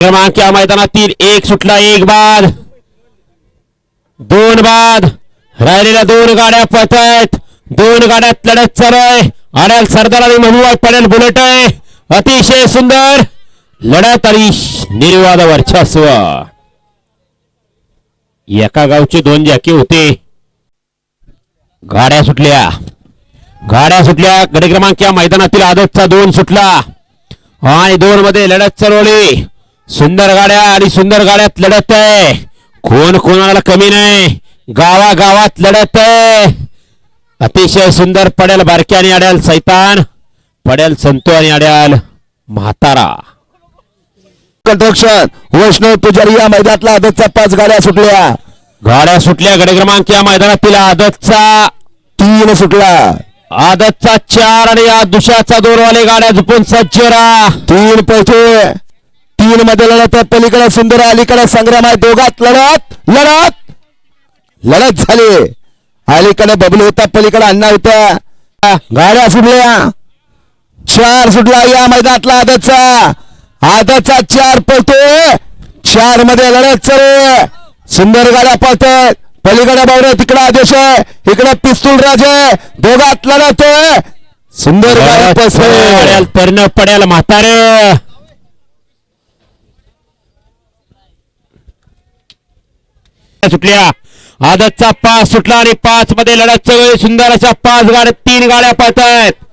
क्रमांक या मैदानातील एक सुटला एक बाद. दोन बाद. राहिलेल्या दोन गाड्या पळत आहेत. दोन गाड्यात लढत चालू आहे. आड्याल सरदार आणि मनुवाय पडेल बुलेट आहे. अतिशय सुंदर. लढत आणि निर्वाद वर्चस्व. एका गावचे दोन जॅके होते. गाड्या सुटल्या. गाड्या सुटल्या. गडी क्रमांक या मैदानातील आदतचा दोन सुटला. आणि दोन मध्ये लढत चालवली सुंदर गाड्या आणि सुंदर गाड्यात लढत आहे. कोण कोणाला कमी नाही. गावा गावात लढत आहे. अतिशय सुंदर पडेल बारकी आणि अड्याल सैतान. पडेल संतो आणि अड्याल म्हातारा. कंट्रक्शन वैष्णव पुजारी या मैदानातला आदतचा पाच गाड्या सुटल्या. गाड्या सुटल्या गडी क्रमांक या मैदानातील आदतचा. तीन सुटला. आदतचा चार आणि या दुशाचा दोन वाले गाड्या झुपून सज्ज तीन पैसे. तीन मध्ये लढत आहे. पलीकडे सुंदर आहे, अलीकडे संग्राम आहे. दोघात लढत लढत लढत झाली. अलीकडे बबलू होता पलीकडे अण्णा होत्या. गाड्या सुटल्या. चार सुटला या मैदानातला आदतचा. आदतचा चार पळतोय चारमध्ये लढत चालू. सुंदर गाड्या पळतात पलीकडे बावरे तिकडे आदेश आहे. इकडे पिस्तूल राज दोघात लढत आहे. सुंदर गाड्या पळतोय. पडेल म्हातारे. सुटल्या. आदतचा पाच सुटला आणि पाच मध्ये लढत चालू आहे. सुंदर अशा पाच गाड्या तीन गाड्या पळत आहेत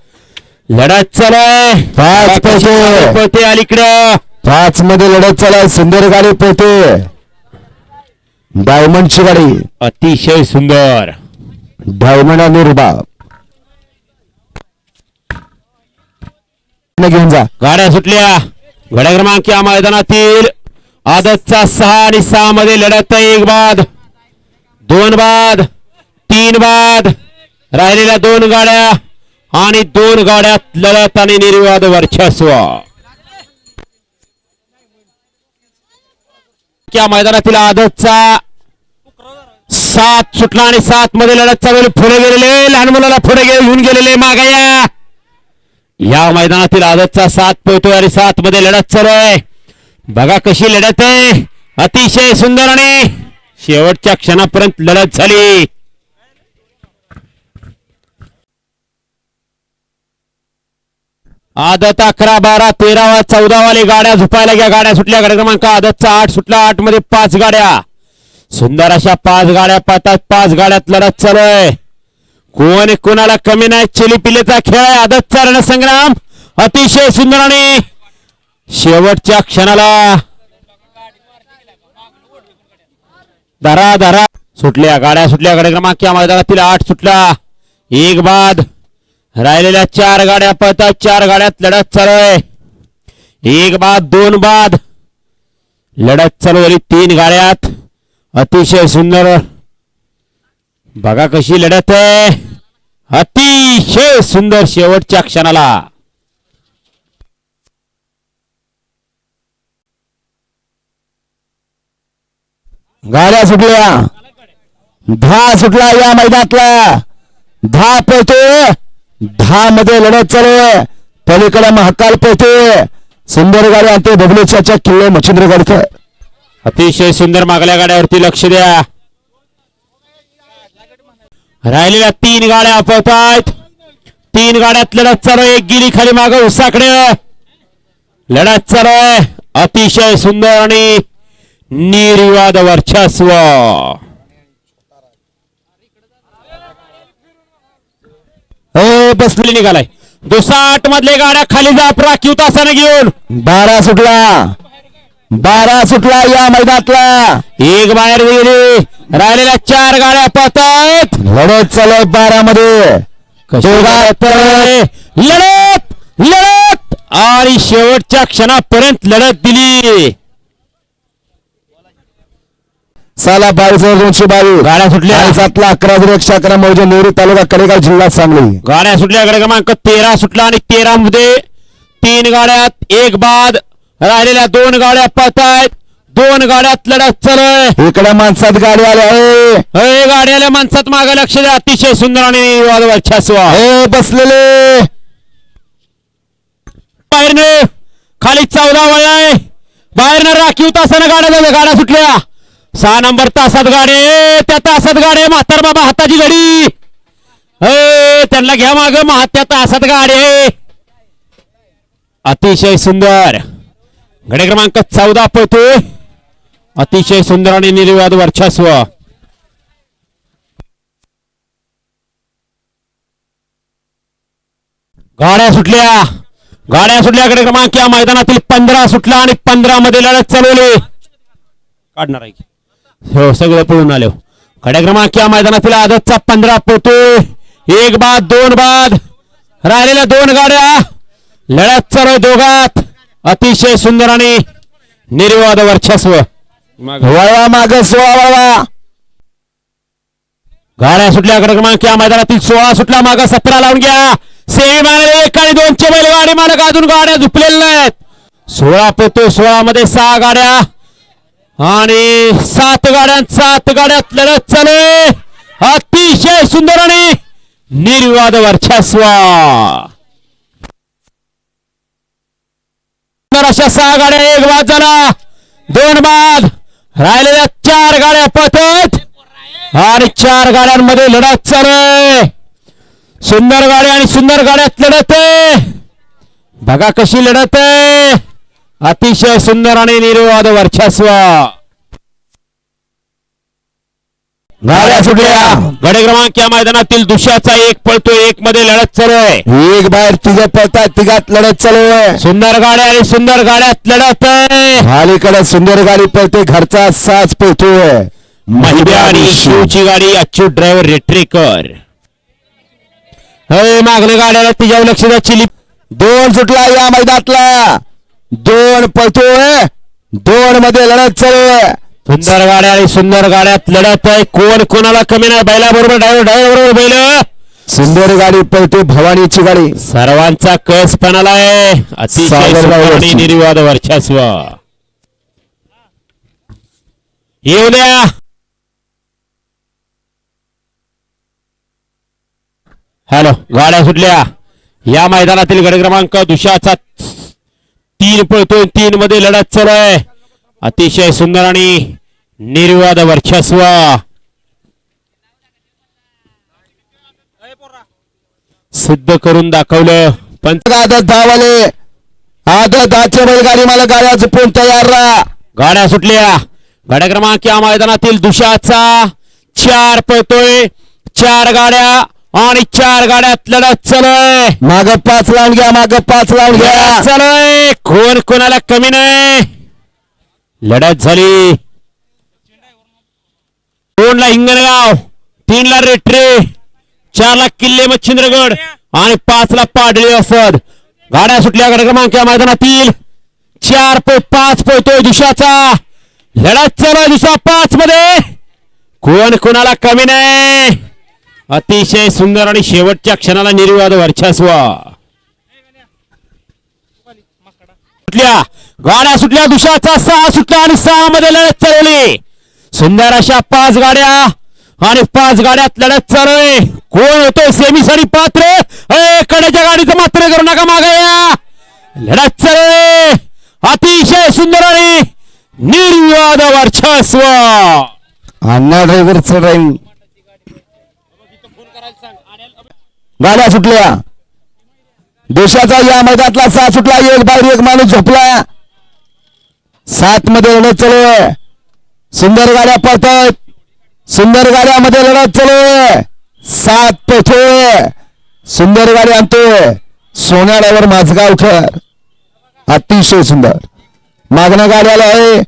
लढत चालू आहे पाच पळते. पळते अलीकडं पाच मध्ये लढत चालाय सुंदर गाडी पळते. डायमंडची गाडी. अतिशय सुंदर. डायमंड आणि रुबाब. घेऊन जा. गाड्या सुटल्या. गाड्या क्रमांक या मैदानातील आदतचा सहा आणि सहा मध्ये लढत एक बाद. दोन बाद तीन बाद. राहिलेल्या दोन गाड्या आणि दोन गाड्यात लढत आणि निर्वाद वर्चस्व. या मैदानातील आदतचा सात सुटला आणि सात मध्ये लढत चालू पुढे गेलेले लहान मुलाला पुढे घेऊन गेलेले मागाया. या मैदानातील आदतचा सात पोहतोय आणि सात मध्ये लढत चालू आहे बघा कशी लढत आहे. अतिशय सुंदर आणि शेवटच्या क्षणापर्यंत लढत झाली. आदत अकरा बारा तेरावा चौदावाली गाड्या झुपायला घ्या. गाड्या सुटल्या. गाड्या क्रमांक आदतचा आठ सुटला आठमध्ये पाच गाड्या. सुंदर अशा पाच गाड्या पाहतात. पाच गाड्यात लढत चालू आहे. कोण कोणाला कमी नाही. चिलीपिलीचा खेळ आहे. आदतचा रणसंग्राम अतिशय सुंदर आणि शेवटच्या क्षणाला. धरा धरा. सुटल्या गाड्या सुटल्या गाड्या क्रमांक या मैदानातील आठ सुटला. एक बाद. राहिलेल्या चार गाड्या पळतात चार गाड्यात लढत चालू आहे. एक बाद दोन बाद. लढत चालू झाली तीन गाड्यात. अतिशय सुंदर. बघा कशी लढत आहे. अतिशय सुंदर शेवटच्या क्षणाला. गाड्या सुटल्या. दहा सुटला या मैदानातला. दहा पळतो दहा मध्ये लढत चालू आहे. पलीकडे महाकाल पळतो सुंदर गाडी आणते बबलेच्या किल्ले मच्छिंद्र गाडीचं अतिशय सुंदर मागल्या गाड्यावरती लक्ष द्या. राहिलेल्या तीन गाड्या पळतायत तीन गाड्यात लढत चालू एक गिरी खाली माग उसाकडे. लढत चालू अतिशय सुंदर आणि निर्विवाद वर्चस्व. ए बस खाली निघालाय. दुसाट मधले गाड्या खाली जा राखीव तासाने घेऊन. बारा सुटला. बारा सुटला या मैदानातला. एक बाहेर गेली. राहिलेल्या चार गाड्या पळतायत लढत चालू आहे बारा मध्ये लढत लढत. आणि शेवटच्या क्षणापर्यंत लढत दिली. साला बावीस हजार दोनशे बावीस. गाड्या सुटल्या. सातला अकरा हजार एकशे अकरा मौजे नेहरू तालुका कडेगाव जिल्हा सांगली. गाड्या सुटल्या गाड्या क्रमांक तेरा सुटला आणि तेरा मध्ये तीन गाड्यात एक बाद. राहिलेल्या दोन गाड्या पळतायत. दोन गाड्यात लढत चालू इकडे माणसात गाडी आली आहे. अय, गाड्याला माणसात मागे लक्ष द्या. अतिशय सुंदर आणि वर्चस्व. हे बसलेले. बाहेरनं खाली चौदा वळलाय बाहेरनं राखीव तासानं गाड्या झाल्या गाड्या सुटल्या. सहा नंबर तासात गाडे त्या तासात गाडे म्हातार बाबा हाताची घडी. त्यांना घ्या माग त्या तासात गाडे अतिशय सुंदर. गडे क्रमांक चौदा पळतोय अतिशय सुंदर आणि निर्विवाद वर्चस्व. गाड्या सुटल्या. गाड्या सुटल्या गडे क्रमांक या मैदानातील पंधरा सुटला आणि पंधरा मध्ये लढत चालवली. काढणार आहे. हो सगळं पळून आलो कडे क्रमांक या मैदानातील आदतचा पंधरा पोतोय एक बाद दोन बाद. राहिलेल्या दोन गाड्या. लढत चालू दोघात. अतिशय सुंदर आणि निर्वाद वर्चस्व. वळवा माग सोळा वळवा. गाड्या सुटल्या कडे क्रमांक या मैदानातील सोळा सुटला माग सतरा लावून घ्या. सेमी मागले एक आणि दोनचे बैल गाडी मालक अजून गाड्या झुपलेल्या नाहीत. सोळा पोतो सोळा मध्ये सहा गाड्या. आणि सात गाड्या सात गाड्यात लढत चालू अतिशय सुंदर आणि निर्वाद वर्चस्व अशा सहा गाड्या एक बाद झाला. दोन बाद. राहिलेल्या चार गाड्या पथत आणि चार गाड्यांमध्ये लढत चालू सुंदर गाड्या आणि सुंदर गाड्यात लढत आहे. बघा कशी लढत आहे. अतिशय सुंदर आणि निर्वाद वर्चस्व. गाड्या सुटल्या गडे क्रमांक या मैदानातील दुसऱ्याचा एक पळतो एक मध्ये लढत चालू आहे. एक बाहेर तिघ पळतात तिघात लढत चालू आहे. सुंदर गाड्या आणि सुंदर गाड्यात लढत आहे. अलीकडे सुंदर गाडी पळते घरचा साज पळतोय. महिबा आणि शिवची गाडी अच्युत ड्रायव्हर रेट्रेकर हे मागल्या गाड्याला तिच्यावर लक्ष द्या चिली दोन सुटला या मैदानातला. दोन पळतोय. दोन मध्ये लढत चालू आहे. सुंदर गाड्या आणि सुंदर गाड्यात लढत आहे. कोण कोणाला कमी नाही? बैला बरोबर ड्रायव्हर ड्रायव्हर बरोबर बैल. सुंदर गाडी पळते भवानीची गाडी. सर्वांचा कस पणाला आहे. अतिशय सुंदर. निर्वाद वर्चस्व. येऊ द्या. हॅलो गाड्या सुटल्या. या मैदानातील गड क्रमांक दुशाचा तीन पळतोय तीन मध्ये लढत चालू आहे. अतिशय सुंदर आणि निर्वाद वर्चस्व. सिद्ध करून दाखवलं. पण आदत धावाले. आदत दहाचे बैलगाडी मला गाड्या झुपून तयार राहा. गाड्या सुटल्या. गाड्या क्रमांक या मैदानातील दुशाचा. चार पळतोय. चार गाड्या. आणि चार गाड्यात लढत चालूय. माग पाच लावून घ्या माग पाच लावून घ्या. चालूय. कोण कोणाला कमी नाही. लढत झाली. दोन ला हिंगणगाव तीन ला रेट्रे चार ला किल्ले मच्छिंद्रगड आणि पाच ला पाडळी असद. गाड्या सुटल्या गाड्या क्रमांक या मैदानातील. चार पै पाच पळतोय दिशाचा. लढत चालू दिशा पाच मध्ये कोण कोणाला कमी नाही. अतिशय सुंदर आणि शेवटच्या क्षणाला निर्विवाद वर्चस्व. सुटल्या. गाड्या सुटल्या दुशाचा सहा सुटला आणि सहा मध्ये लढत चरवली सुंदर अशा पाच गाड्या आणि पाच गाड्यात लढत चालू कोण होतो? सेमी साठी पात्र? ए, कड्याच्या गाडीचं मात्र करू नका मागे या. लढत चालू अतिशय सुंदर आणि निर्विवाद वर्चस्व. अण्णा ड्रायव्हरचं ड्राईव्ह गाड्या सुटल्या देशाचा या मैदानातला सात सुटला एक बाहेर एक माणूस झोपला. सात मध्ये लढत चालू सुंदर गाड्या पळतात. सुंदर गाड्यामध्ये लढत चालू सात पळतोय सुंदर गाडी आणतोय सोन्याड्यावर माझगावकर अतिशय सुंदर. मागणं गाड्याला आहे.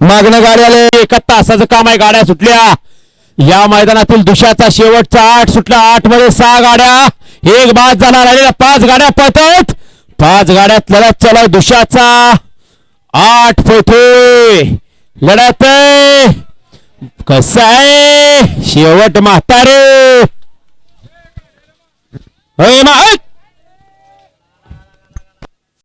मागणं गाड्याला एका तासाचं काम आहे. गाड्या सुटल्या. या मैदानातील दुशाचा शेवटचा आठ सुटला. आठमध्ये सहा गाड्या. एक बाद झाला. राहिलेल्या पाच गाड्या पळतात. पाच गाड्यात लढत चालू दुशाचा आठ पोथे लढत आहे. कसं आहे? शेवट म्हातारे. होय